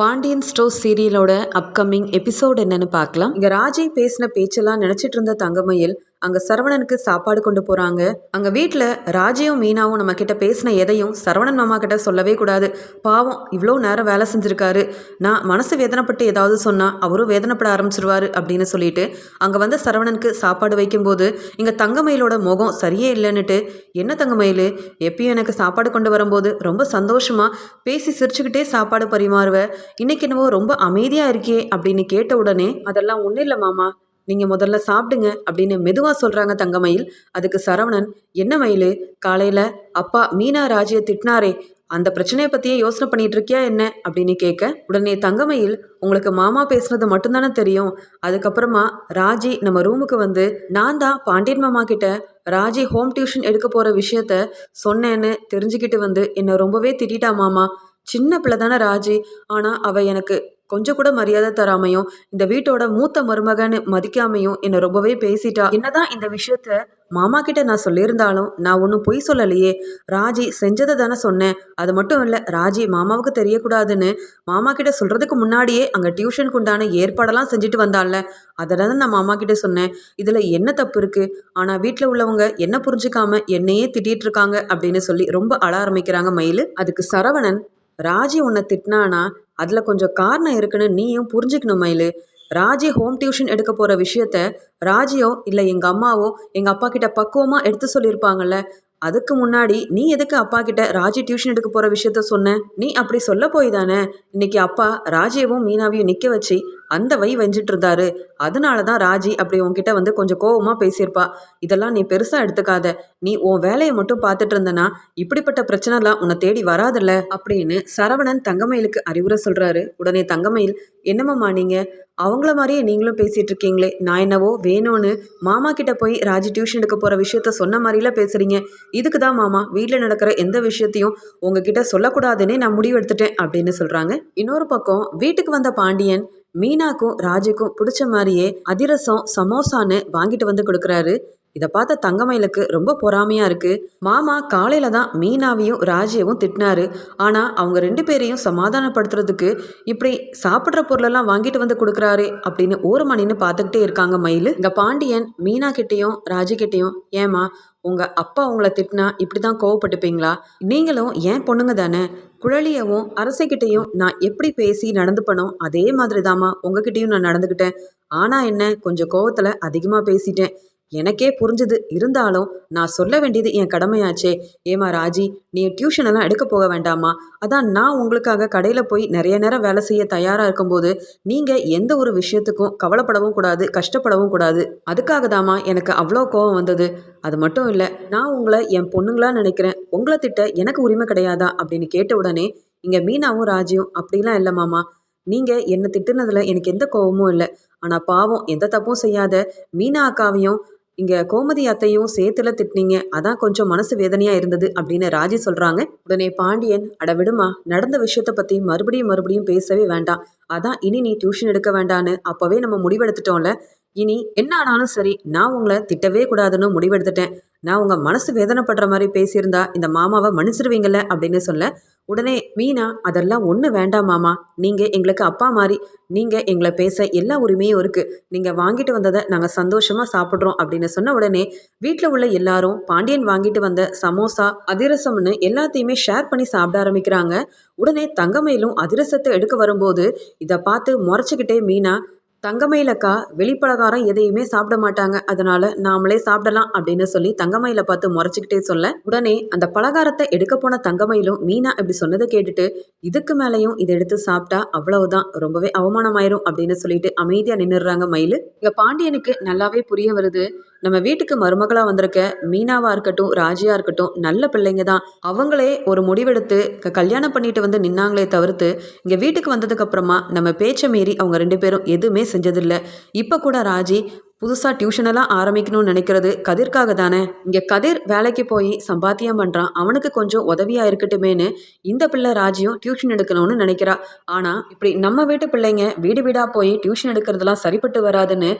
Pandian store சீரியலோட upcoming episode என்னன்னு பார்க்கலாம். இங்க ராஜி பேசின பேச்செல்லாம் நினைச்சிட்டு இருந்த தங்கமயில் அங்க சரவணனுக்கு சாப்பாடு கொண்டு போறாங்க. அங்க வீட்டில் ராஜியும் மீனாவும் நம்ம கிட்ட பேசின எதையும் சரவணன் மாமா கிட்ட சொல்லவே கூடாது. பாவம் இவ்வளோ நேரம் வேலை செஞ்சிருக்காரு. நான் மனசு வேதனைப்பட்டு ஏதாவது சொன்னா அவரும் வேதனைப்பட ஆரம்பிச்சிருவாரு அப்படின்னு சொல்லிட்டு அங்க வந்த சரவணனுக்கு சாப்பாடு வைக்கும்போது இங்க தங்கமயிலோட முகம் சரியே இல்லைன்னுட்டு. என்ன தங்கமயில்? எப்பயும் எனக்கு சாப்பாடு கொண்டு வரும்போது ரொம்ப சந்தோஷமா பேசி சிரிச்சுக்கிட்டே சாப்பாடு பரிமாறுவ. இன்னைக்கு என்னவோ ரொம்ப அமைதியா இருக்கே அப்படின்னு கேட்ட உடனே அதெல்லாம் ஒன்றும் இல்லை மாமா. நீங்கள் முதல்ல சாப்பிடுங்க அப்படின்னு மெதுவாக சொல்கிறாங்க தங்கமயில். அதுக்கு சரவணன் என்ன மயில் காலையில் அப்பா மீனா ராஜியை திட்டினாரே அந்த பிரச்சனையை பற்றியே யோசனை பண்ணிட்டு இருக்கியா என்ன? அப்படின்னு கேட்க உடனே தங்கமயில் உங்களுக்கு மாமா பேசுனது மட்டும்தானே தெரியும். அதுக்கப்புறமா ராஜி நம்ம ரூமுக்கு வந்து நான் தான் பாண்டியன் மாமா கிட்ட ராஜி ஹோம் டியூஷன் எடுக்க போகிற விஷயத்த சொன்னேன்னு தெரிஞ்சுக்கிட்டு வந்து என்னை ரொம்பவே திட்டிட்டா மாமா. சின்ன பிள்ளை தானே ராஜி. ஆனால் அவள் எனக்கு கொஞ்சம் கூட மரியாதை தராமையும் இந்த வீட்டோட மூத்த மருமகன்னு மதிக்காமையும் என்னை ரொம்பவே பேசிட்டா. என்னதான் இந்த விஷயத்த மாமா கிட்ட நான் சொல்லியிருந்தாலும் நான் ஒன்றும் பொய் சொல்லலையே. ராஜி செஞ்சதை தானே சொன்னேன். அது மட்டும் இல்லை ராஜி மாமாவுக்கு தெரியக்கூடாதுன்னு மாமா கிட்ட சொல்றதுக்கு முன்னாடியே அங்கே டியூஷனுக்கு உண்டான ஏற்பாடெல்லாம் செஞ்சுட்டு வந்தால அதை தான் நான் மாமா கிட்ட சொன்னேன். இதில் என்ன தப்பு இருக்கு? ஆனால் வீட்டில் உள்ளவங்க என்ன புரிஞ்சுக்காம என்னையே திட்டிகிட்டு இருக்காங்க அப்படின்னு சொல்லி ரொம்ப அழ ஆரம்பிக்கிறாங்க மயில். அதுக்கு சரவணன் ராஜி உன்னை திட்டினானா அதில் கொஞ்சம் காரணம் இருக்குன்னு நீயும் புரிஞ்சுக்கணும் மயிலு. ராஜி ஹோம் டியூஷன் எடுக்க போகிற விஷயத்த ராஜியோ இல்லை எங்கள் அம்மாவோ எங்கள் அப்பா கிட்ட பக்குவமாக எடுத்து சொல்லியிருப்பாங்கல்ல. அதுக்கு முன்னாடி நீ எதுக்கு அப்பா கிட்ட ராஜி டியூஷன் எடுக்க போகிற விஷயத்த சொன்ன? நீ அப்படி சொல்ல போய் தானே? இன்னைக்கு அப்பா ராஜியவும் மீனாவையும் நிற்க வச்சு அந்த வை வெஞ்சிட்டு இருந்தாரு அதனால தான் ராஜி அப்படி உன்கிட்ட வந்து கொஞ்சம் கோவமாக பேசியிருப்பா. இதெல்லாம் நீ பெருசாக எடுத்துக்காத. நீ உன் வேலையை மட்டும் பார்த்துட்டு இருந்தனா இப்படிப்பட்ட பிரச்சனைலாம் உன்னை தேடி வராதுல்ல அப்படின்னு சரவணன் தங்கமயிலுக்கு அறிவுரை சொல்கிறாரு உடனே தங்கமயில் என்னம்மா நீங்கள் அவங்கள மாதிரியே நீங்களும் பேசிகிட்டு இருக்கீங்களே நான் என்னவோ வேணும்னு மாமா கிட்ட போய் ராஜி டியூஷன் எடுக்க போகிற விஷயத்த சொன்ன மாதிரிலாம் பேசுகிறீங்க இதுக்கு தான் மாமா வீட்டில் நடக்கிற எந்த விஷயத்தையும் உங்ககிட்ட சொல்லக்கூடாதுன்னே நான் முடிவு எடுத்துட்டேன் அப்படின்னு சொல்கிறாங்க இன்னொரு பக்கம் வீட்டுக்கு வந்த பாண்டியன் மீனாக்கும் ராஜுக்கும் பிடிச்ச மாதிரியே அதிரசம் சமோசான்னு வாங்கிட்டு வந்து கொடுக்குறாரு. இதை பார்த்த தங்கமயிலுக்கு ரொம்ப பொறாமையாக இருக்குது மாமா காலையில் தான் மீனாவையும் ராஜியவும் திட்டினாரு. ஆனால் அவங்க ரெண்டு பேரையும் சமாதானப்படுத்துறதுக்கு இப்படி சாப்பிட்ற பொருளெல்லாம் வாங்கிட்டு வந்து கொடுக்குறாரு அப்படின்னு ஊரமணின்னு பார்த்துக்கிட்டே இருக்காங்க மயில். இங்கே பாண்டியன் மீனா கிட்டேயும் ராஜு கிட்டேயும் ஏமா உங்கள் அப்பா உங்களை திட்டினா இப்படி தான் கோவப்பட்டுப்பீங்களா? நீங்களும் ஏன் பொண்ணுங்க தானே? குழலியவும் அரசைக்கிட்டையும் நான் எப்படி பேசி நடந்துப்பனோ அதே மாதிரி தாம்மா உங்ககிட்டையும் நான் நடந்துக்கிட்டேன். ஆனால் என்ன கொஞ்சம் கோவத்தில் அதிகமாக பேசிட்டேன். எனக்கே புரிஞ்சுது. இருந்தாலும் நான் சொல்ல வேண்டியது என் கடமையாச்சே. ஏமா ராஜி நீ டியூஷன் எல்லாம் எடுக்க போக வேண்டாமா அதான் நான் உங்களுக்காக கடையில் போய் நிறைய நேரம் வேலை செய்ய தயாராக இருக்கும்போது நீங்கள் எந்த ஒரு விஷயத்துக்கும் கவலைப்படவும் கூடாது கஷ்டப்படவும் கூடாது. அதுக்காக தாம்மா எனக்கு அவ்வளோ கோவம் வந்தது. அது மட்டும் இல்லை நான் உங்களை என் பொண்ணுங்களா நினைக்கிறேன். உங்களை திட்ட எனக்கு உரிமை கிடையாதா அப்படின்னு கேட்ட உடனே இங்கே மீனாவும் ராஜியும் அப்படிலாம் இல்லை மாமா. நீங்கள் என்னை திட்டுனதில் எனக்கு எந்த கோவமும் இல்லை. ஆனால் பாவம் எந்த தப்பும் செய்யாத மீனா அக்காவையும் இங்கே கோமதி அத்தையும் சேத்துல திட்டினீங்க. அதான் கொஞ்சம் மனசு வேதனையாக இருந்தது அப்படின்னு ராஜி சொல்கிறாங்க உடனே பாண்டியன் அட விடுமா நடந்த விஷயத்த பற்றி மறுபடியும் மறுபடியும் பேசவே வேண்டாம். அதான் இனி நீ டியூஷன் எடுக்க வேண்டான்னு அப்போவே நம்ம முடிவெடுத்துட்டோம்ல. இனி என்ன ஆனாலும் சரி நான் உங்களை திட்டவே கூடாதுன்னு முடிவெடுத்துட்டேன். நான் உங்கள் மனசு வேதனைப்படுற மாதிரி பேசியிருந்தா இந்த மாமாவை மன்னிச்சிருவீங்கல்ல அப்படின்னு சொல்ல உடனே மீனா அதெல்லாம் ஒன்று வேண்டாம் மாமா. நீங்கள் எங்களுக்கு அப்பா மாதிரி நீங்கள் எங்களை பேச எல்லா உரிமையும் இருக்குது நீங்கள் வாங்கிட்டு வந்ததை நாங்கள் சந்தோஷமாக சாப்பிட்றோம் அப்படின்னு சொன்ன உடனே வீட்டில் உள்ள எல்லாரும் பாண்டியன் வாங்கிட்டு வந்த சமோசா அதிரசம்னு எல்லாத்தையுமே ஷேர் பண்ணி சாப்பிட ஆரம்பிக்கிறாங்க. உடனே தங்கமயிலும் அதிரசத்தை எடுக்க வரும்போது இதை பார்த்து முறைச்சிக்கிட்டே மீனா தங்கமயிலக்கா வெளிப்பலகாரம் எதையுமே சாப்பிட மாட்டாங்க. அதனால நாமளே சாப்பிடலாம் அப்படின்னு சொல்லி தங்கமயில பார்த்து முறைச்சிக்கிட்டே சொல்ல உடனே அந்த பலகாரத்தை எடுக்க போன தங்கமயிலும் மீனா இப்படி சொன்னதை கேட்டுட்டு இதுக்கு மேலேயும் இதை எடுத்து சாப்பிட்டா அவ்வளவுதான் ரொம்பவே அவமானமாயிரும் அப்படின்னு சொல்லிட்டு அமைதியா நின்றுடுறாங்க மயில். இங்க பாண்டியனுக்கு நல்லாவே புரிய வருது. நம்ம வீட்டுக்கு மருமகளாக வந்திருக்க மீனாவாக இருக்கட்டும் ராஜியாக இருக்கட்டும் நல்ல பிள்ளைங்க தான் அவங்களே ஒரு முடிவெடுத்து கல்யாணம் பண்ணிட்டு வந்து நின்னாங்களே தவிர்த்து இங்கே வீட்டுக்கு வந்ததுக்கப்புறமா நம்ம பேச்சை மீறி அவங்க ரெண்டு பேரும் எதுவுமே செஞ்சதில்லை. இப்போ கூட ராஜி புதுசாக டியூஷனெல்லாம் ஆரம்பிக்கணும்னு நினைக்கிறது கதிர்க்காக தானே? இங்கே கதிர் வேலைக்கு போய் சம்பாத்தியம் பண்ணுறான் அவனுக்கு கொஞ்சம் உதவியாக இருக்கட்டுமேனு இந்த பிள்ளை ராஜியும் டியூஷன் எடுக்கணும்னு நினைக்கிறா. ஆனால் இப்படி நம்ம வீட்டு பிள்ளைங்க வீடு வீடாக போய் டியூஷன் எடுக்கிறதுலாம் சரிப்பட்டு வராதுன்னு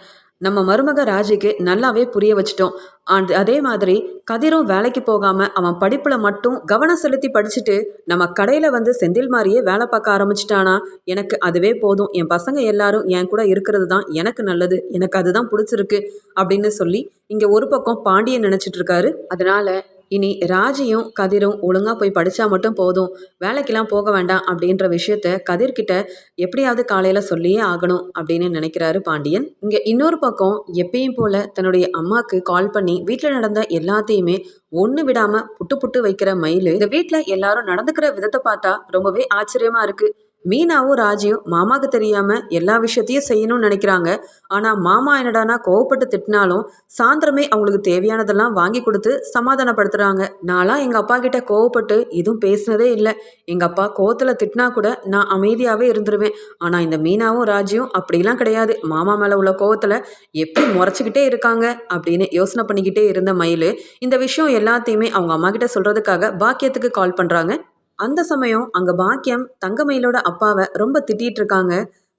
நம்ம மருமக ராஜிக்கு நல்லாவே புரிய வச்சிட்டோம். அண்ட் அதே மாதிரி கதிரும் வேலைக்கு போகாம அவன் படிப்புல மட்டும் கவனம் செலுத்தி படிச்சுட்டு நம்ம கடையில வந்து செந்தில் மாதிரியே வேலை பார்க்க ஆரம்பிச்சிட்டானா? எனக்கு அதுவே போதும். என் பசங்க எல்லாரும் என் கூட இருக்கிறது தான் எனக்கு நல்லது. எனக்கு அதுதான் பிடிச்சிருக்கு அப்படின்னு சொல்லி இங்க ஒரு பக்கம் பாண்டியன் நினைச்சிட்டு இருக்காரு. அதனால இனி ராஜியும் கதிரும் ஒழுங்கா போய் படிச்சா மட்டும் போதும். வேலைக்கெல்லாம் போக வேண்டாம் அப்படின்ற விஷயத்த கதிர்கிட்ட எப்படியாவது காலையில சொல்லியே ஆகணும் அப்படின்னு நினைக்கிறாரு பாண்டியன். இங்க இன்னொரு பக்கம் எப்பயும் போல தன்னுடைய அம்மாக்கு கால் பண்ணி வீட்டில் நடந்த எல்லாத்தையுமே ஒன்று விடாம புட்டு புட்டு வைக்கிற மயில் இந்த வீட்டில் எல்லாரும் நடந்துக்கிற விதத்தை பார்த்தா ரொம்பவே ஆச்சரியமா இருக்கு. மீனாவும் ராஜியும் மாமாவுக்கு தெரியாம எல்லா விஷயத்தையும் செய்யணும்னு நினைக்கிறாங்க. ஆனா மாமா என்னடானா கோவப்பட்டு திட்டினாலும் சாயந்தரமே அவங்களுக்கு தேவையானதெல்லாம் வாங்கி கொடுத்து சமாதானப்படுத்துறாங்க. நான்லாம் எங்க அப்பா கிட்ட கோவப்பட்டு எதுவும் பேசினதே இல்லை. எங்க அப்பா கோவத்துல திட்டினா கூட நான் அமைதியாவே இருந்துருவேன். ஆனா இந்த மீனாவும் ராஜியும் அப்படிலாம் கிடையாது. மாமா மேல உள்ள கோவத்துல எப்படி முறைச்சிக்கிட்டே இருக்காங்க அப்படின்னு யோசனை பண்ணிக்கிட்டே இருந்த மயில் இந்த விஷயம் எல்லாத்தையுமே அவங்க அம்மா கிட்ட சொல்றதுக்காக பாக்கியத்துக்கு கால் பண்றாங்க. அந்த சமயம் அங்க பாக்கியம் தங்கமயிலோட அப்பாவை ரொம்ப திட்டிட்டு இருக்காங்க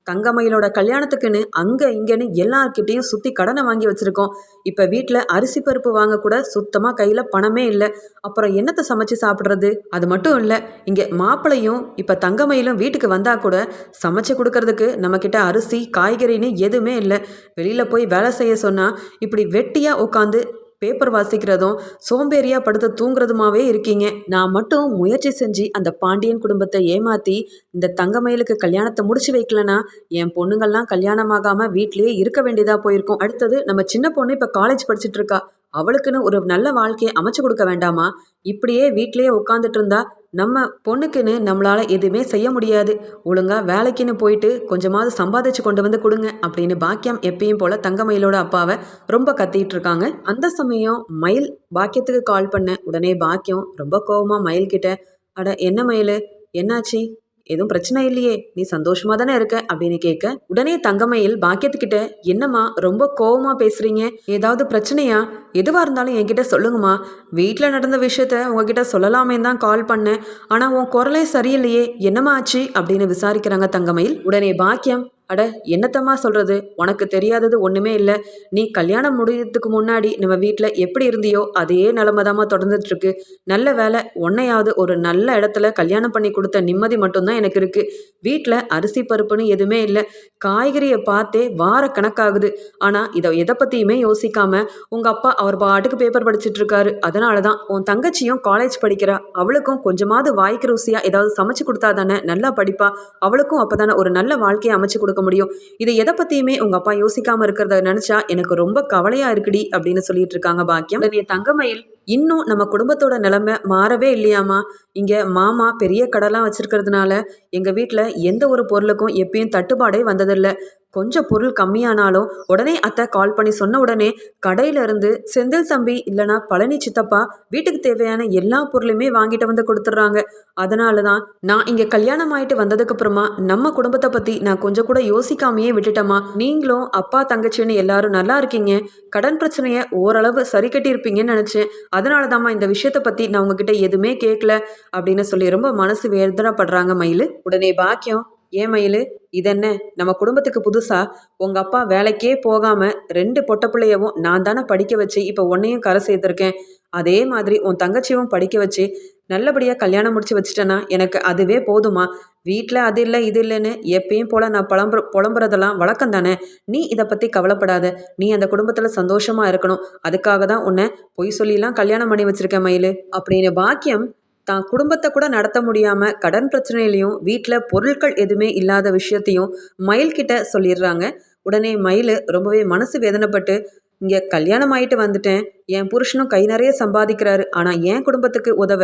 தங்கமயிலோட கல்யாணத்துக்குன்னு அங்க இங்கன்னு எல்லார்கிட்டயும் சுத்தி கடனை வாங்கி வச்சிருக்கோம். இப்ப வீட்டுல அரிசி பருப்பு வாங்க கூட சுத்தமா கையில பணமே இல்லை. அப்புறம் என்னத்தை சமைச்சு சாப்பிடுறது? அது மட்டும் இல்ல இங்க மாப்பிளையும் இப்ப தங்கமயிலும் வீட்டுக்கு வந்தா கூட சமைச்சு கொடுக்கறதுக்கு நம்ம கிட்ட அரிசி காய்கறின்னு எதுவுமே இல்லை. வெளியில போய் வேலை செய்ய சொன்னா இப்படி வெட்டியா உட்காந்து பேப்பர் வாசிக்கிறதும் சோம்பேறியா படுத்து தூங்குறதுமாவே இருக்கீங்க. நான் மட்டும் முயற்சி செஞ்சு அந்த பாண்டியன் குடும்பத்தை ஏமாத்தி இந்த தங்கமயிலுக்கு கல்யாணத்தை முடிச்சு வைக்கலனா என் பொண்ணுங்கள்லாம் கல்யாணமாகாம வீட்லயே இருக்க வேண்டியதா போயிருக்கும். அடுத்தது நம்ம சின்ன பொண்ணு இப்ப காலேஜ் படிச்சுட்டு இருக்கா. அவளுக்குன்னு ஒரு நல்ல வாழ்க்கையை அமைச்சு கொடுக்க வேண்டாமா? இப்படியே வீட்லயே உட்காந்துட்டு இருந்தா நம்ம பொண்ணுக்குன்னு நம்மளால எதுவுமே செய்ய முடியாது. ஒழுங்கா வேலைக்குன்னு போயிட்டு கொஞ்சமாவது சம்பாதிச்சு கொண்டு வந்து கொடுங்க அப்படின்னு பாக்கியம் எப்பயும் போல தங்கமயிலோட அப்பாவை ரொம்ப கத்திட்டு இருக்காங்க. அந்த சமயம் மயில் பாக்கியத்துக்கு கால் பண்ண உடனே பாக்கியம் ரொம்ப கோவமா மயில்கிட்ட அட என்ன மயில்? என்னாச்சு? எதுவும் பிரச்சனை இல்லையே நீ சந்தோஷமா தானே இருக்க அப்படின்னு கேட்க உடனே தங்கமயில் பாக்கியத்துக்கிட்ட என்னம்மா ரொம்ப கோவமாக பேசுறீங்க? ஏதாவது பிரச்சனையா? எதுவா இருந்தாலும் என்கிட்ட சொல்லுங்கம்மா. வீட்டில் நடந்த விஷயத்த உங்ககிட்ட சொல்லலாமே தான் கால் பண்ணேன். ஆனா உன் குரலே சரியில்லையே என்னம்மா ஆச்சு அப்படின்னு விசாரிக்கிறாங்க தங்கமயில். உடனே பாக்கியம் அட என்னத்தம்மா சொல்கிறது உனக்கு தெரியாதது ஒன்றுமே இல்லை. நீ கல்யாணம் முடியறதுக்கு முன்னாடி நம்ம வீட்டில் எப்படி இருந்தியோ அதே நிலமை தாம்மா தொடர்ந்துட்டுருக்கு. நல்ல வேலை உன்னையாவது ஒரு நல்ல இடத்துல கல்யாணம் பண்ணி கொடுத்த நிம்மதி மட்டும்தான் எனக்கு இருக்குது வீட்டில் அரிசி பருப்புன்னு எதுவுமே இல்லை. காய்கறியை பார்த்தே வார கணக்காகுது ஆனால் இதை எதை பற்றியுமே யோசிக்காம உங்கள் அப்பா அவர் பாட்டுக்கு பேப்பர் படிச்சுட்டு இருக்காரு அதனால தான் உன் தங்கச்சியும் காலேஜ் படிக்கிறா. அவளுக்கும் கொஞ்சமாவது வாய்க்கு ருசியாக ஏதாவது சமைச்சு கொடுத்தா தானே நல்லா படிப்பா. அவளுக்கும் அப்போ தானே ஒரு நல்ல வாழ்க்கையை அமைச்சு கொடுக்க முடியும். இதை எதை பற்றியுமே உங்கள் அப்பா யோசிக்காமல் இருக்கிறத நினச்சா எனக்கு ரொம்ப கவலையாக இருக்குடி அப்படின்னு சொல்லிட்டு இருக்காங்க பாக்கியம். உடனே தங்கமயில் இன்னும் நம்ம குடும்பத்தோட நிலைமை மாறவே இல்லையாமா? இங்கே மாமா பெரிய கடைலாம் வச்சிருக்கிறதுனால எங்கள் வீட்டில் எந்த ஒரு பொருளுக்கும் எப்பயும் தட்டுப்பாடே வந்ததில்லை. கொஞ்சம் பொருள் கம்மியானாலும் உடனே அத்தை கால் பண்ணி சொன்ன உடனே கடையில இருந்து செந்தில் தம்பி இல்லைனா பழனி சித்தப்பா வீட்டுக்கு தேவையான எல்லா பொருளுமே வாங்கிட்டு வந்து கொடுத்துட்றாங்க. அதனால தான் நான் இங்கே கல்யாணம் ஆயிட்டு வந்ததுக்கு அப்புறமா நம்ம குடும்பத்தை பற்றி நான் கொஞ்சம் கூட யோசிக்காமையே விட்டுட்டேம்மா. நீங்களும் அப்பா தங்கச்சின்னு எல்லாரும் நல்லா இருக்கீங்க. கடன் பிரச்சனையை ஓரளவு சரி கட்டியிருப்பீங்கன்னு நினச்சேன். அதனால தாம்மா இந்த விஷயத்தை பற்றி நான் உங்ககிட்ட எதுவுமே கேட்கல அப்படின்னு சொல்லி ரொம்ப மனசு வேதனைப்படுறாங்க மயில். உடனே பாக்கியம். ஏன் மயில்? இதென்ன? நம்ம குடும்பத்துக்கு புதுசா? உங்க அப்பா வேலைக்கே போகாம ரெண்டு பொட்ட பிள்ளையவும் நான் தானே படிக்க வச்சு இப்போ உன்னையும் கரை சேர்த்துருக்கேன். அதே மாதிரி உன் தங்கச்சியும் படிக்க வச்சு நல்லபடியாக கல்யாணம் முடிச்சு வச்சுட்டேன்னா எனக்கு அதுவே போதுமா? வீட்டில் அது இல்லை இது இல்லைன்னு எப்பயும் போல் நான் புலம்புற புலம்புறதெல்லாம் வழக்கம் தானே? நீ இதை பற்றி கவலைப்படாத. நீ அந்த குடும்பத்தில் சந்தோஷமாக இருக்கணும். அதுக்காக தான் உன்னை பொய் சொல்லிலாம் கல்யாணம் பண்ணி வச்சுருக்கேன் மயில். அப்படின்னு பாக்கியம் தான் குடும்பத்தை கூட நடத்த முடியாமல் கடன் பிரச்சனையிலையும் வீட்டில் பொருட்கள் எதுவுமே இல்லாத விஷயத்தையும் மயில்கிட்ட சொல்லிடுறாங்க. உடனே மயில் ரொம்பவே மனசு வேதனைப்பட்டு இங்கே கல்யாணம் ஆயிட்டு வந்துட்டேன். என் புருஷனும் கை நிறைய சம்பாதிக்கிறாரு. ஆனால் என் குடும்பத்துக்கு உதவ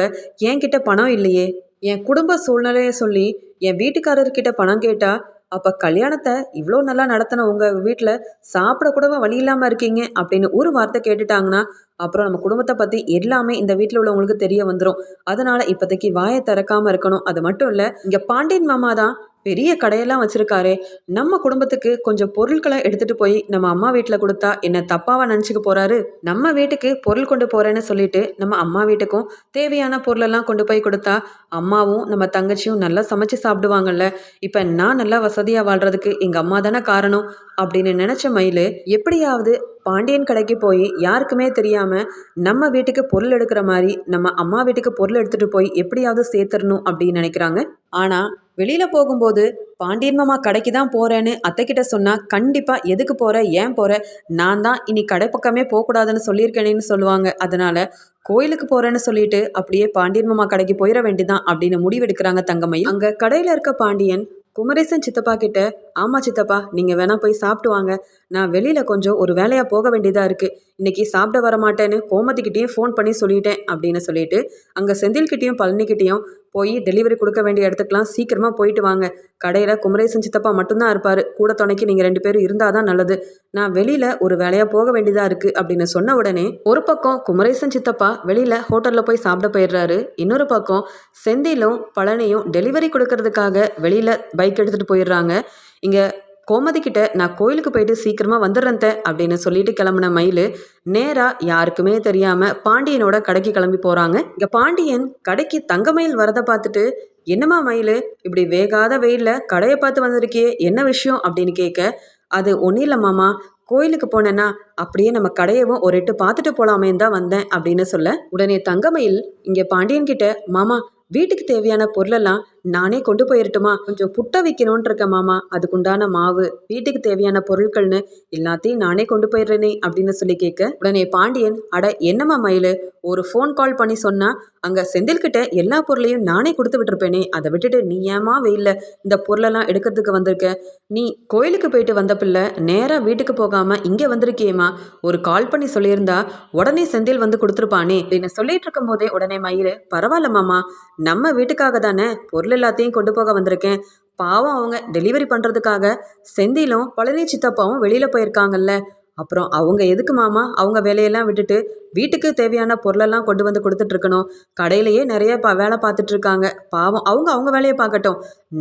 என்கிட்ட பணம் இல்லையே. என் குடும்ப சூழ்நிலையை சொல்லி என் வீட்டுக்காரர்கிட்ட பணம் கேட்டால் அப்போ கல்யாணத்தை இவ்வளோ நல்லா நடத்தின உங்கள் வீட்டில் சாப்பிட கூடவா வழி இல்லாமல் இருக்கீங்க? அப்படின்னு ஒரு வார்த்தை கேட்டுட்டாங்கன்னா அப்புறம் நம்ம குடும்பத்தை பற்றி எல்லாமே இந்த வீட்டில் உள்ளவங்களுக்கு தெரிய வந்துடும் அதனால் இப்போதைக்கு வாயை திறக்காமல் இருக்கணும். அது மட்டும் இல்லை இங்கே பாண்டியன் மாமா தான் பெரிய கடையெல்லாம் வச்சிருக்காரே. நம்ம குடும்பத்துக்கு கொஞ்சம் பொருட்களை எடுத்துட்டு போய் நம்ம அம்மா வீட்டில் கொடுத்தா என்ன தப்பாவா நினச்சிக்க போறாரு? நம்ம வீட்டுக்கு பொருள் கொண்டு போறேன்னு சொல்லிட்டு நம்ம அம்மா வீட்டுக்கும் தேவையான பொருளெல்லாம் கொண்டு போய் கொடுத்தா அம்மாவும் நம்ம தங்கச்சியும் நல்லா சமைச்சு சாப்பிடுவாங்கல்ல. இப்போ நான் நல்லா வசதியாக வாழ்றதுக்கு எங்கள் அம்மா தானே காரணம் அப்படின்னு நினச்ச மயில் எப்படியாவது பாண்டியன் கடைக்கு போய் யாருக்குமே தெரியாமல் நம்ம வீட்டுக்கு பொருள் எடுக்கிற மாதிரி நம்ம அம்மா வீட்டுக்கு பொருள் எடுத்துகிட்டு போய் எப்படியாவது சேர்த்துடணும் அப்படின்னு நினைக்கிறாங்க. ஆனால் வெளியில் போகும்போது பாண்டியன் மாமா கடைக்கு தான் போகிறேன்னு அத்தைக்கிட்ட சொன்னால் கண்டிப்பாக எதுக்கு போகிற ஏன் போகிற நான் தான் இனி கடை பக்கமே போகக்கூடாதுன்னு சொல்லியிருக்கேனேன்னு சொல்லுவாங்க. அதனால் கோயிலுக்கு போகிறேன்னு சொல்லிட்டு அப்படியே பாண்டியன் மாமா கடைக்கு போயிட வேண்டிதான் அப்படின்னு முடிவெடுக்கிறாங்க தங்கமயில். அங்கே கடையில் இருக்க பாண்டியன் குமரேசன் சித்தப்பா கிட்ட ஆமா சித்தப்பா நீங்கள் வேணா போய் சாப்பிட்டு வாங்க. நான் வெளியில் கொஞ்சம் ஒரு வேலையாக போக வேண்டியதாக இருக்குது இன்னைக்கு சாப்பிட வர மாட்டேன்னு கோமதிக்கிட்டேயும் ஃபோன் பண்ணி சொல்லிட்டேன் அப்படின்னு சொல்லிட்டு அங்கே செந்தில்கிட்டேயும் பழனிக்கிட்டேயும் போய் டெலிவரி கொடுக்க வேண்டிய இடத்துக்குலாம் சீக்கிரமாக போயிட்டு வாங்க. கடையில் குமரேசன் சித்தப்பா மட்டும்தான் இருப்பார். கூட துணைக்கு நீங்கள் ரெண்டு பேரும் இருந்தால் தான் நல்லது. நான் வெளியில் ஒரு வேலையாக போக வேண்டியதாக இருக்குது அப்படின்னு சொன்ன உடனே ஒரு பக்கம் குமரேசன் சித்தப்பா வெளியில் ஹோட்டலில் போய் சாப்பிட போயிடுறாரு. இன்னொரு பக்கம் செந்திலும் பழனியும் டெலிவரி கொடுக்கறதுக்காக வெளியில் பைக் எடுத்துகிட்டு போயிடுறாங்க. இங்கே கோமதி கிட்ட நான் கோயிலுக்கு போயிட்டு சீக்கிரமா வந்துடுறேன் அப்படின்னு சொல்லிட்டு கிளம்புன மயில் நேரா யாருக்குமே தெரியாம பாண்டியனோட கடைக்கு கிளம்பி போறாங்க. இங்க பாண்டியன் கடைக்கு தங்கமயில் வரதை பார்த்துட்டு என்னம்மா மயில் இப்படி வேகாத வெயில்ல கடையை பார்த்து வந்திருக்கியே என்ன விஷயம்? அப்படின்னு கேட்க அது ஒன்றும் இல்லை மாமா கோயிலுக்கு போனேன்னா அப்படியே நம்ம கடையவும் ஒரு எட்டு பார்த்துட்டு போகலாமேன்னு தான் வந்தேன் அப்படின்னு சொல்ல உடனே தங்கமயில் இங்கே பாண்டியன் கிட்ட மாமா வீட்டுக்கு தேவையான பொருளெல்லாம் நானே கொண்டு போயிருட்டுமா? கொஞ்சம் புட்டை வைக்கணும்னு இருக்க மாமா. அதுக்குண்டான மாவு வீட்டுக்கு தேவையான பொருட்கள்னு எல்லாத்தையும் நானே கொண்டு போயிடுறேனே அப்படின்னு சொல்லி கேட்க உடனே பாண்டியன் அட என்னம்மா மயில்? ஒரு ஃபோன் கால் பண்ணி சொன்னா அங்கே செந்தில்கிட்ட எல்லா பொருளையும் நானே கொடுத்து விட்டுருப்பேனே. அதை விட்டுட்டு நீ ஏமா வெயில்ல இந்த பொருளெல்லாம் எடுக்கிறதுக்கு வந்திருக்க? நீ கோயிலுக்கு போயிட்டு வந்த பிள்ளை நேராக வீட்டுக்கு போகாமல் இங்கே வந்திருக்கியேம்மா. ஒரு கால் பண்ணி சொல்லியிருந்தா உடனே செந்தில் வந்து கொடுத்துருப்பானே. அப்படின்னு சொல்லிட்டு இருக்கும் போதே உடனே மயில் பரவாயில்ல மாமா. நம்ம வீட்டுக்காக தானே பொருள் எல்லாத்தையும் கொண்டு போக வந்திருக்கேன். பாவம் அவங்க டெலிவரி பண்ணுறதுக்காக செந்திலும் பழனி சித்தப்பாவும் வெளியில் போயிருக்காங்கல்ல. அப்புறம் அவங்க எதுக்கு மாமா? அவங்க வேலையெல்லாம் விட்டுட்டு வீட்டுக்கு தேவையான பொருளெல்லாம் கொண்டு வந்து கொடுத்துட்டு இருக்கணும் கடையிலேயே நிறைய ப வேலை பார்த்துட்டு இருக்காங்க பாவம் அவங்க அவங்க வேலையை பார்க்கட்டும்.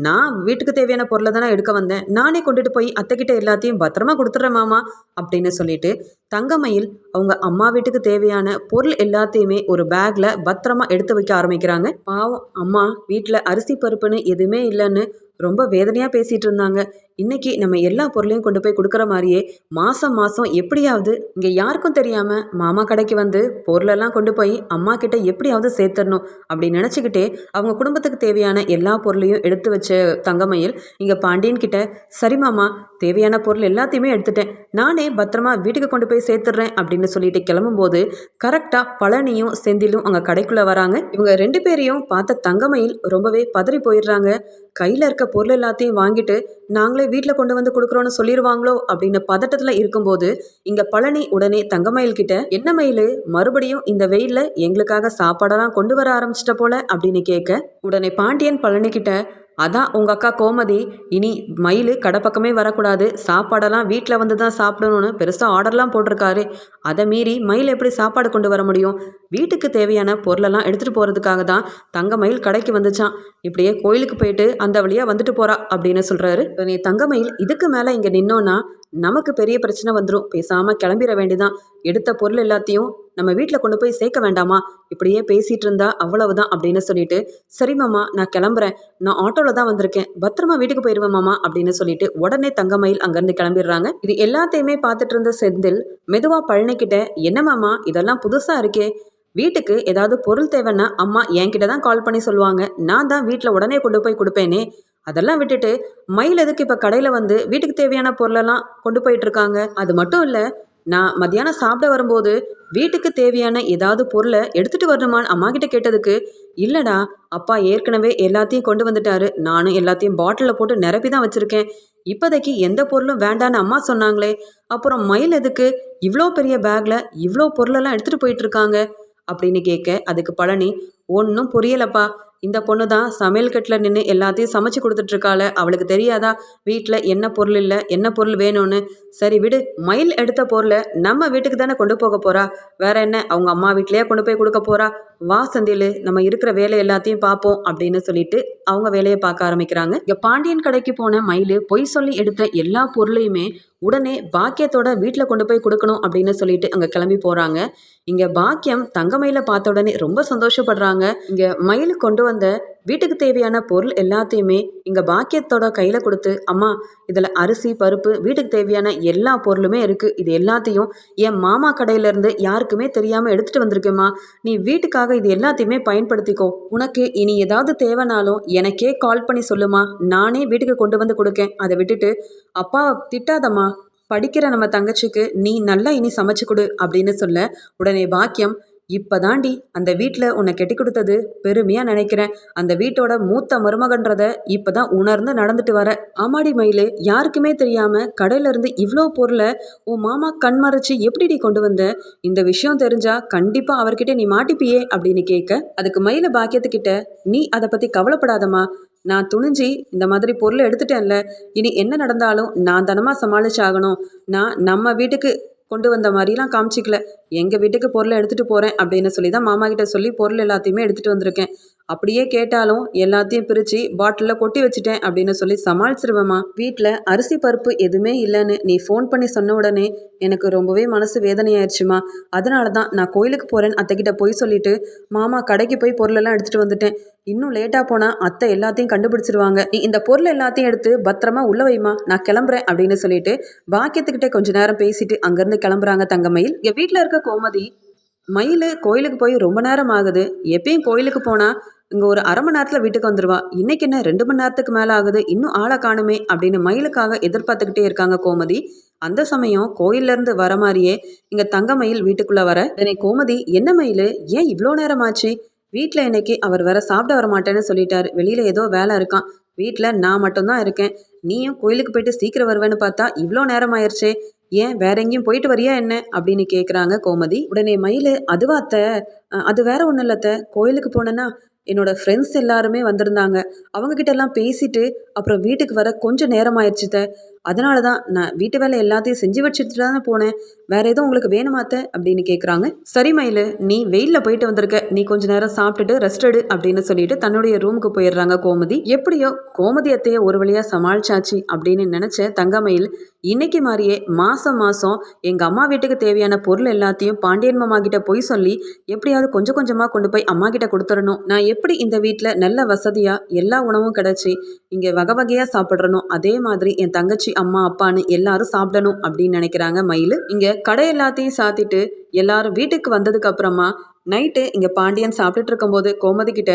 நான் வீட்டுக்கு தேவையான பொருளை தானே எடுக்க வந்தேன். நானே கொண்டுட்டு போய் அத்தைக்கிட்ட எல்லாத்தையும் பத்திரமா கொடுத்துட்றேன் மாமா அப்படின்னு சொல்லிட்டு தங்கமயில் அவங்க அம்மா வீட்டுக்கு தேவையான பொருள் எல்லாத்தையுமே ஒரு பேக்ல பத்திரமா எடுத்து வைக்க ஆரம்பிக்கிறாங்க. பாவம் அம்மா வீட்டில் அரிசி பருப்புன்னு எதுவுமே இல்லைன்னு ரொம்ப வேதனையாக பேசிகிட்டு இருந்தாங்க. இன்னைக்கு நம்ம எல்லா பொருளையும் கொண்டு போய் கொடுக்குற மாதிரியே மாதம் மாதம் எப்படியாவது இங்கே யாருக்கும் தெரியாமல் மாமா கடைக்கு வந்து பொருளெல்லாம் கொண்டு போய் அம்மா கிட்ட எப்படியாவது சேர்த்துடணும் அப்படி நினச்சிக்கிட்டே அவங்க குடும்பத்துக்கு தேவையான எல்லா பொருளையும் எடுத்து வச்ச தங்கமயில் இங்கே பாண்டியன் கிட்ட சரி மாமா தேவையான பொருள் எல்லாத்தையுமே எடுத்துட்டேன். நானே பத்திரமா வீட்டுக்கு கொண்டு போய் சேர்த்துடுறேன் அப்படின்னு சொல்லிட்டு கிளம்பும்போது கரெக்டாக பழனியும் செந்திலும் அங்கே கடைக்குள்ளே வராங்க. இவங்க ரெண்டு பேரையும் பார்த்த தங்கமயில் ரொம்பவே பதறி போயிடுறாங்க. கையில் இருக்க பொருள் எல்லாத்தையும் வாங்கிட்டு நாங்களே வீட்டில் கொண்டு வந்து கொடுக்குறோன்னு சொல்லிடுவாங்களோ அப்படின்னு பதட்டத்தில் இருக்கும்போது இங்கே பழனி உடனே தங்கமயில் கிட்ட என்ன மயில் மறுபடியும் இந்த வெயிலில் எங்களுக்காக சாப்பாடெல்லாம் கொண்டு வர ஆரம்பிச்சிட்ட போல? அப்படின்னு கேட்க உடனே பாண்டியன் பழனி கிட்ட அதான் உங்கள் அக்கா கோமதி இனி மயில் கடை பக்கமே வரக்கூடாது. சாப்பாடெல்லாம் வீட்டில் வந்து தான் சாப்பிடணும்னு பெருசாக ஆர்டர்லாம் போட்டிருக்காரு. அதை மீறி மயில் எப்படி சாப்பாடு கொண்டு வர முடியும்? வீட்டுக்கு தேவையான பொருளெல்லாம் எடுத்துகிட்டு போகிறதுக்காக தான் தங்க மயில் கடைக்கு வந்துச்சான் இப்படியே கோயிலுக்கு போயிட்டு அந்த வழியாக வந்துட்டு போகிறா அப்படின்னு சொல்கிறாரு நீ தங்க மயில் இதுக்கு மேலே இங்கே நின்னோன்னா நமக்கு பெரிய பிரச்சனை வந்துடும் பேசாமல் கிளம்பிட வேண்டிதான். எடுத்த பொருள் எல்லாத்தையும் நம்ம வீட்டில் கொண்டு போய் சேர்க்க வேண்டாமா? இப்படியே பேசிகிட்டு இருந்தா அவ்வளவுதான் அப்படின்னு சொல்லிட்டு சரி மாமா நான் கிளம்புறேன். நான் ஆட்டோவில் தான் வந்திருக்கேன். பத்திரமா வீட்டுக்கு போயிடுவேன் மாமா அப்படின்னு சொல்லிட்டு உடனே தங்கமயில் அங்கேருந்து கிளம்பிடுறாங்க. இது எல்லாத்தையுமே பார்த்துட்டு இருந்த செந்தில் மெதுவாக பழனிக்கிட்ட என்ன மாமா இதெல்லாம் புதுசாக இருக்கே. வீட்டுக்கு ஏதாவது பொருள் தேவைன்னா அம்மா என்கிட்ட தான் கால் பண்ணி சொல்லுவாங்க. நான் தான் வீட்டில் உடனே கொண்டு போய் கொடுப்பேனே. அதெல்லாம் விட்டுட்டு மயில் எதுக்கு இப்போ கடையில் வந்து வீட்டுக்கு தேவையான பொருளெல்லாம் கொண்டு போயிட்டு இருக்காங்க அது மட்டும் இல்லை நான் மத்தியானம் சாப்பிட வரும்போது வீட்டுக்கு தேவையான ஏதாவது பொருளை எடுத்துட்டு வரணுமான்னு அம்மா கிட்ட கேட்டதுக்கு இல்லடா அப்பா ஏற்கனவே எல்லாத்தையும் கொண்டு வந்துட்டாரு. நானும் எல்லாத்தையும் பாட்டிலில் போட்டு நிரப்பி தான் வச்சுருக்கேன். இப்போதைக்கு எந்த பொருளும் வேண்டான்னு அம்மா சொன்னாங்களே அப்புறம் மயில் எதுக்கு இவ்வளோ பெரிய பேக்கில் இவ்வளோ பொருளெல்லாம் எடுத்துகிட்டு போயிட்டு இருக்காங்க அப்படின்னு கேட்க அதுக்கு பழனி ஒன்றும் புரியலப்பா. இந்த பொண்ணு தான் சமையல் கட்டில் நின்று எல்லாத்தையும் சமைச்சு கொடுத்துட்ருக்காள. அவளுக்கு தெரியாதா? வீட்டில் என்ன பொருள் இல்லை என்ன பொருள் வேணும்னு? சரி விடு மயில் எடுத்த பொருளை நம்ம வீட்டுக்கு தானே கொண்டு போக போகிறா வேற என்ன அவங்க அம்மா வீட்லேயே கொண்டு போய் கொடுக்க போகிறா வா செந்தில் நம்ம இருக்கிற வேலை எல்லாத்தையும் பார்ப்போம் அப்படின்னு சொல்லிட்டு அவங்க வேலையை பார்க்க ஆரம்பிக்கிறாங்க. இங்கே பாண்டியன் கடைக்கு போன மயில் பொய் சொல்லி எடுத்த எல்லா பொருளையுமே உடனே பாக்கியத்தோட வீட்டில் கொண்டு போய் கொடுக்கணும் அப்படின்னு சொல்லிட்டு அங்கே கிளம்பி போகிறாங்க இங்கே பாக்கியம் தங்கமயில பார்த்த உடனே ரொம்ப சந்தோஷப்படுறாங்க. இங்கே மயில் கொண்டு வந்த வீட்டுக்கு தேவையான பொருள் எல்லாத்தையுமே இங்கே பாக்கியத்தோட கையில் கொடுத்து அம்மா இதில் அரிசி பருப்பு வீட்டுக்கு தேவையான எல்லா பொருளுமே இருக்குது இது எல்லாத்தையும் என் மாமா கடையிலேருந்து யாருக்குமே தெரியாமல் எடுத்துகிட்டு வந்திருக்கேம்மா. நீ வீட்டுக்காக இது எல்லாத்தையுமே பயன்படுத்திக்கோ. உனக்கு இனி ஏதாவது தேவைனாலும் எனக்கே கால் பண்ணி சொல்லுமா. நானே வீட்டுக்கு கொண்டு வந்து கொடுக்கேன். அதை விட்டுட்டு அப்பாவை திட்டாதம்மா. படிக்கிற நம்ம தங்கச்சிக்கு நீ நல்லா இனி சமைச்சு கொடு அப்படின்னு சொல்ல உடனே பாக்கியம் இப்பதாண்டி அந்த வீட்டில் உன்னை கெட்டி கொடுத்தது. பெருமையாக நினைக்கிறேன். அந்த வீட்டோட மூத்த மருமகன்றத இப்பதான் உணர்ந்து நடந்துட்டு வர. ஆமாடி மயிலு யாருக்குமே தெரியாமல் கடையிலேருந்து இவ்வளோ பொருளை உன் மாமா கண் மறைச்சு எப்படிடி கொண்டு வந்த? இந்த விஷயம் தெரிஞ்சா கண்டிப்பாக அவர்கிட்ட நீ மாட்டிப்பியே அப்படின்னு கேட்க அதுக்கு மயில பாக்கியத்துக்கிட்ட நீ அதை பற்றி கவலைப்படாதம்மா. நான் துணிஞ்சி இந்த மாதிரி பொருளை எடுத்துட்டேன்ல. இனி என்ன நடந்தாலும் நான் தனமாக சமாளிச்சாகணும். நான் நம்ம வீட்டுக்கு கொண்டு வந்த மாதிரிலாம் காமிச்சிக்கல. எங்கள் வீட்டுக்கு பொருளை எடுத்துகிட்டு போகிறேன் அப்படின்னு சொல்லி தான் மாமா கிட்ட சொல்லி பொருள் எல்லாத்தையுமே எடுத்துகிட்டு வந்திருக்கேன். அப்படியே கேட்டாலும் எல்லாத்தையும் பிரித்து பாட்டிலில் கொட்டி வச்சுட்டேன் அப்படின்னு சொல்லி சமாளிச்சிருவேம்மா. வீட்டில் அரிசி பருப்பு எதுவுமே இல்லைன்னு நீ ஃபோன் பண்ணி சொன்ன உடனே எனக்கு ரொம்பவே மனசு வேதனையாயிருச்சுமா. அதனால தான் நான் கோயிலுக்கு போகிறேன்னு அத்தைக்கிட்ட போய் சொல்லிட்டு மாமா கடைக்கு போய் பொருளெல்லாம் எடுத்துகிட்டு வந்துட்டேன். இன்னும் லேட்டாக போனால் அத்தை எல்லாத்தையும் கண்டுபிடிச்சிருவாங்க. நீ இந்த பொருள் எல்லாத்தையும் எடுத்து பத்திரமா உள்ள வைமா நான் கிளம்புறேன் அப்படின்னு சொல்லிட்டு பாக்கியத்துக்கிட்டே கொஞ்ச நேரம் பேசிட்டு அங்கேருந்து கிளம்புறாங்க தங்கமயில். என் வீட்டில் இருக்க கோமதி மயில் கோயிலுக்கு போய் ரொம்ப நேரம் ஆகுது. எப்பயும் கோயிலுக்கு போனால் இங்கே ஒரு அரை மணி நேரத்தில் வீட்டுக்கு வந்துடுவா இன்னைக்கு என்ன ரெண்டு மணி நேரத்துக்கு மேலே ஆகுது? இன்னும் ஆளை காணுமே அப்படின்னு மயிலுக்காக எதிர்பார்த்துக்கிட்டே இருக்காங்க கோமதி. அந்த சமயம் கோயிலேருந்து வர மாதிரியே இங்கே தங்க மயில் வீட்டுக்குள்ளே வர என்னை கோமதி என்ன மயில்? ஏன் இவ்வளோ நேரம் ஆச்சு வீட்டில் இன்னைக்கு அவர் வேற சாப்பிட வர மாட்டேன்னு சொல்லிட்டாரு. வெளியில் ஏதோ வேலை இருக்கான். வீட்டில் நான் மட்டும்தான் இருக்கேன். நீயும் கோயிலுக்கு போயிட்டு சீக்கிரம் வருவேன்னு பார்த்தா இவ்வளோ நேரம் ஆயிடுச்சே ஏன் வேற எங்கேயும் போயிட்டு வரியா என்ன? அப்படின்னு கேட்குறாங்க கோமதி. உடனே மயில் அதுவாத்த அது வேற ஒன்றும் இல்லத்த கோயிலுக்கு போனேன்னா என்னோடய ஃப்ரெண்ட்ஸ் எல்லாருமே வந்திருந்தாங்க. அவங்கக்கிட்ட எல்லாம் பேசிட்டு அப்புறம் வீட்டுக்கு வர கொஞ்சம் நேரம் ஆயிடுச்சுத்த அதனால தான் நான் வீட்டு வேலை எல்லாத்தையும் செஞ்சு வச்சுட்டு தானே போனேன். வேற எதுவும் உங்களுக்கு வேணுமாத்த அப்படின்னு கேட்குறாங்க சரி மயில் நீ வெயிலில் போயிட்டு வந்திருக்க. நீ கொஞ்ச நேரம் சாப்பிட்டுட்டு ரெஸ்ட் எடு அப்படின்னு சொல்லிட்டு தன்னுடைய ரூமுக்கு போயிடுறாங்க கோமதி. எப்படியோ கோமதி அத்தையை ஒரு வழியாக சமாளிச்சாச்சு அப்படின்னு நினச்ச தங்கமயில் இன்னைக்கு மாதிரியே மாதம் மாதம் எங்கள் அம்மா வீட்டுக்கு தேவையான பொருள் எல்லாத்தையும் பாண்டியன் மாமா கிட்ட போய் சொல்லி எப்படியாவது கொஞ்சம் கொஞ்சமாக கொண்டு போய் அம்மா கிட்ட கொடுத்துடணும். நான் எப்படி இந்த வீட்டில் நல்ல வசதியாக எல்லா உணவும் கிடச்சி இங்கே வகை வகை வகையாக சாப்பிட்றணும். அதே மாதிரி என் தங்கச்சி அம்மா அப்பான்னு எல்லாரும் சாப்பிடணும் அப்படின்னு நினைக்கிறாங்க மயில். இங்கே கடை எல்லாத்தையும் சாத்திட்டு எல்லாரும் வீட்டுக்கு வந்ததுக்கு அப்புறமா நைட்டு இங்கே பாண்டியன் சாப்பிட்டுட்டு இருக்கும்போது கோமதி கிட்ட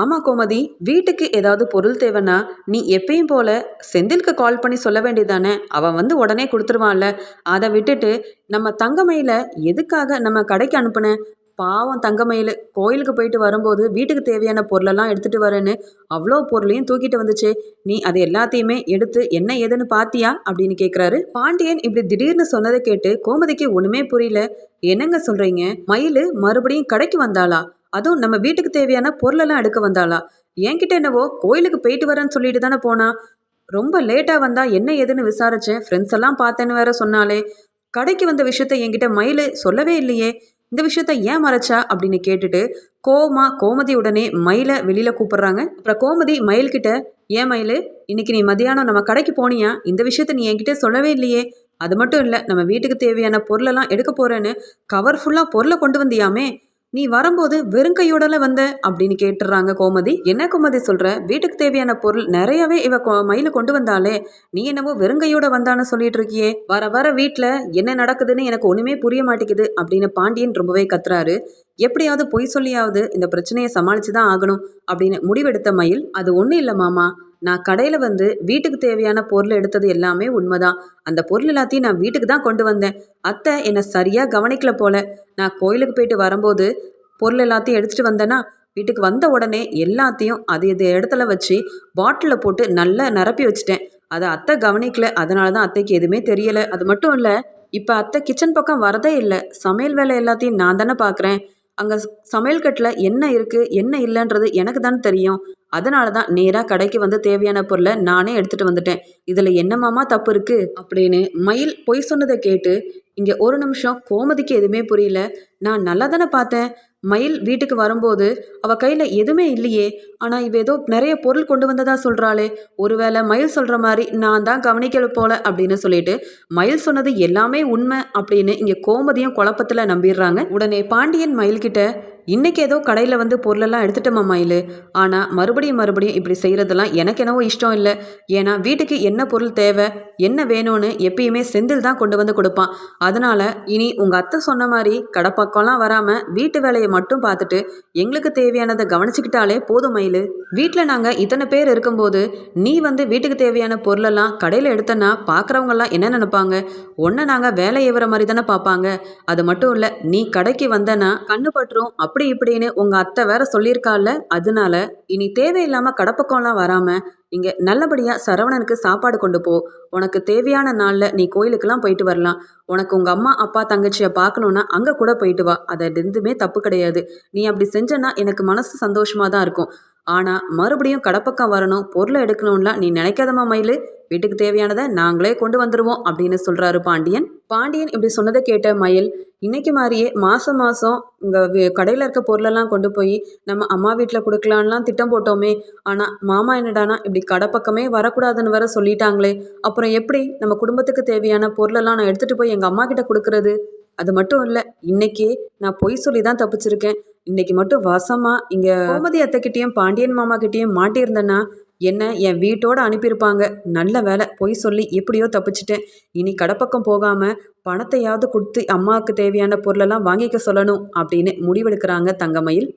ஆமாம் கோமதி வீட்டுக்கு ஏதாவது பொருள் தேவைன்னா நீ எப்பயும் போல செந்திலுக்கு கால் பண்ணி சொல்ல வேண்டியதானே அவன் வந்து உடனே கொடுத்துருவான்ல. அதை விட்டுட்டு நம்ம தங்கமையில் எதுக்காக நம்ம கடைக்கு அனுப்புன? பாவம் தங்கமயில். கோயிலுக்கு போயிட்டு வரும்போது வீட்டுக்கு தேவையான பொருளெல்லாம் எடுத்துகிட்டு வரேன்னு அவ்வளோ பொருளையும் தூக்கிட்டு வந்துச்சு. நீ அது எல்லாத்தையுமே எடுத்து என்ன ஏதுன்னு பாத்தியா? அப்படின்னு கேட்குறாரு பாண்டியன் இப்படி திடீர்னு சொன்னதை கேட்டு கோமதிக்கு ஒன்றுமே புரியல. என்னங்க சொல்கிறீங்க மயில் மறுபடியும் கடைக்கு வந்தாளா? அதுவும் நம்ம வீட்டுக்கு தேவையான பொருளெல்லாம் எடுக்க வந்தாளா? என்கிட்ட என்னவோ கோயிலுக்கு போயிட்டு வரேன்னு சொல்லிட்டு தானே போனா? ரொம்ப லேட்டாக வந்தால் என்ன ஏதுன்னு விசாரிச்சேன். ஃப்ரெண்ட்ஸ் எல்லாம் பார்த்தேன்னு வேற சொன்னாலே கடைக்கு வந்த விஷயத்த என்கிட்ட மயில் சொல்லவே இல்லையே. இந்த விஷயத்த ஏன் மறைச்சா அப்படின்னு கேட்டுட்டு கோமா கோமதி உடனே மயிலை வெளியில் கூப்பிடுறாங்க. அப்புறம் கோமதி மயில்கிட்ட ஏன் மயில் இன்னைக்கு நீ மதியானம் நம்ம கடைக்கு போனியா? இந்த விஷயத்த நீ என்கிட்ட சொல்லவே இல்லையே. அது மட்டும் இல்லை நம்ம வீட்டுக்கு தேவையான பொருளெல்லாம் எடுக்க போகிறேன்னு கவர் ஃபுல்லாக பொருளை கொண்டு வந்தியாமே. நீ வரும்போது வெறுங்கையோடல வந்த? அப்படின்னு கேட்டுறாங்க கோமதி. என்ன கோமதி சொல்ற? வீட்டுக்கு தேவையான பொருள் நிறையவே இவ மயில கொண்டு வந்தாலே நீ என்னவோ வெறுங்கையோட வந்தான்னு சொல்லிட்டு இருக்கியே. வர வர வீட்டில் என்ன நடக்குதுன்னு எனக்கு ஒண்ணுமே புரிய மாட்டேங்குது அப்படின்னு பாண்டியன் ரொம்பவே கத்துறாரு. எப்படியாவது பொய் சொல்லியாவது இந்த பிரச்சனையை சமாளித்து தான் ஆகணும் அப்படின்னு முடிவெடுத்த மயில் அது ஒன்றும் இல்லை மாமா. நான் கடையில் வந்து வீட்டுக்கு தேவையான பொருள் எடுத்தது எல்லாமே உண்மைதான். அந்த பொருள் எல்லாத்தையும் நான் வீட்டுக்கு தான் கொண்டு வந்தேன். அத்தை என்னை சரியாக கவனிக்கல போல. நான் கோயிலுக்கு போயிட்டு வரும்போது பொருள் எல்லாத்தையும் எடுத்துகிட்டு வந்தேன்னா வீட்டுக்கு வந்த உடனே எல்லாத்தையும் அது இது இடத்துல வச்சு பாட்டிலில் போட்டு நல்லா நிரப்பி வச்சுட்டேன். அதை அத்தை கவனிக்கல. அதனால தான் அத்தைக்கு எதுவுமே தெரியலை. அது மட்டும் இல்லை இப்போ அத்தை கிச்சன் பக்கம் வரதே இல்லை. சமையல் வேலை எல்லாத்தையும் நான் தானே பார்க்குறேன் அங்கே சமையல் கட்டில் என்ன இருக்குது என்ன இல்லைன்றது எனக்கு தானே தெரியும். அதனால தான் நேராக கடைக்கு வந்து தேவையான பொருளை நானே எடுத்துகிட்டு வந்துட்டேன். இதில் என்னமாமா தப்பு இருக்குது அப்படின்னு மயில் பொய் சொன்னதை கேட்டு இங்கே ஒரு நிமிஷம் கோமதிக்கு எதுவுமே புரியல. நான் நல்லா தானே பார்த்தேன்? மயில் வீட்டுக்கு வரும்போது அவ கையில எதுவுமே இல்லையே. ஆனா இவ ஏதோ நிறைய பொருள் கொண்டு வந்ததா சொல்றாளே. ஒருவேளை மயில் சொல்ற மாதிரி நான் தான் கவனிக்கல போல அப்படின்னு சொல்லிட்டு மயில் சொன்னது எல்லாமே உண்மை அப்படின்னு இங்க கோமதியும் குழப்பத்துல நம்பிடுறாங்க. உடனே பாண்டியன் மயில் இன்றைக்கி ஏதோ கடையில் வந்து பொருளெல்லாம் எடுத்துட்டோமா மயில்? ஆனால் மறுபடியும் மறுபடியும் இப்படி செய்கிறதெல்லாம் எனக்கு என்னவோ இஷ்டம் இல்லை. ஏன்னா வீட்டுக்கு என்ன பொருள் தேவை என்ன வேணும்னு எப்பயுமே செந்தில் தான் கொண்டு வந்து கொடுப்பான். அதனால் இனி உங்கள் அத்தை சொன்ன மாதிரி கடப்பக்கம்லாம் வராமல் வீட்டு வேலையை மட்டும் பார்த்துட்டு எங்களுக்கு தேவையானதை கவனிச்சுக்கிட்டாலே போதும் மயில். வீட்டில் நாங்கள் இத்தனை பேர் இருக்கும்போது நீ வந்து வீட்டுக்கு தேவையான பொருளெல்லாம் கடையில் எடுத்தனா பார்க்குறவங்கெல்லாம் என்ன நினைப்பாங்க? ஒன்றை நாங்கள் வேலை ஏவுற மாதிரி தானே பார்ப்பாங்க. அது மட்டும் இல்லை நீ கடைக்கு வந்தனா கண்ணு பட்டுரும் அப்படி அப்படி இப்படின்னு உங்கள் அத்தை வேற சொல்லியிருக்கால அதனால இனி தேவையில்லாமல் கடப்பக்கம்லாம் வராமல் இங்கே நல்லபடியாக சரவணனுக்கு சாப்பாடு கொண்டு போ. உனக்கு தேவையான நாளில் நீ கோயிலுக்கெல்லாம் போயிட்டு வரலாம். உனக்கு உங்கள் அம்மா அப்பா தங்கச்சியை பார்க்கணுன்னா அங்கே கூட போயிட்டு வா. அது எதுவுமே தப்பு கிடையாது. நீ அப்படி செஞ்சனா எனக்கு மனசு சந்தோஷமாக தான் இருக்கும். ஆனால் மறுபடியும் கடப்பக்கம் வரணும் பொருளை எடுக்கணும்லாம் நீ நினைக்காதம்மா மயில். வீட்டுக்கு தேவையானதை நாங்களே கொண்டு வந்துடுவோம் அப்படின்னு சொல்கிறாரு பாண்டியன். பாண்டியன் இப்படி சொன்னதை கேட்ட மயில் இன்னைக்கு மாதிரியே மாதம் மாதம் இங்கே கடையில் இருக்க பொருளெல்லாம் கொண்டு போய் நம்ம அம்மா வீட்டில் கொடுக்கலான்லாம் திட்டம் போட்டோமே. ஆனால் மாமா என்னடானா இப்படி கடை பக்கமே வரக்கூடாதுன்னு வேற சொல்லிட்டாங்களே. அப்புறம் எப்படி நம்ம குடும்பத்துக்கு தேவையான பொருளெல்லாம் நான் எடுத்துகிட்டு போய் எங்கள் அம்மா கிட்ட கொடுக்கறது? அது மட்டும் இல்லை இன்னைக்கே நான் பொய் சொல்லி தான் தப்பிச்சிருக்கேன். இன்னைக்கு மட்டும் வசமாக இங்கே கோமதி அத்தைக்கிட்டேயும் பாண்டியன் மாமா கிட்டேயும் மாட்டியிருந்தேன்னா என்ன என் வீட்டோட அனுப்பியிருப்பாங்க. நல்ல வேலை. பொய் சொல்லி எப்படியோ தப்பிச்சிட்டேன். இனி கடப்பக்கம் போகாமல் பணத்தையாவது கொடுத்து அம்மாவுக்கு தேவையான பொருளெல்லாம் வாங்கிக்க சொல்லணும் அப்படின்னு முடிவெடுக்கிறாங்க தங்கமயில்.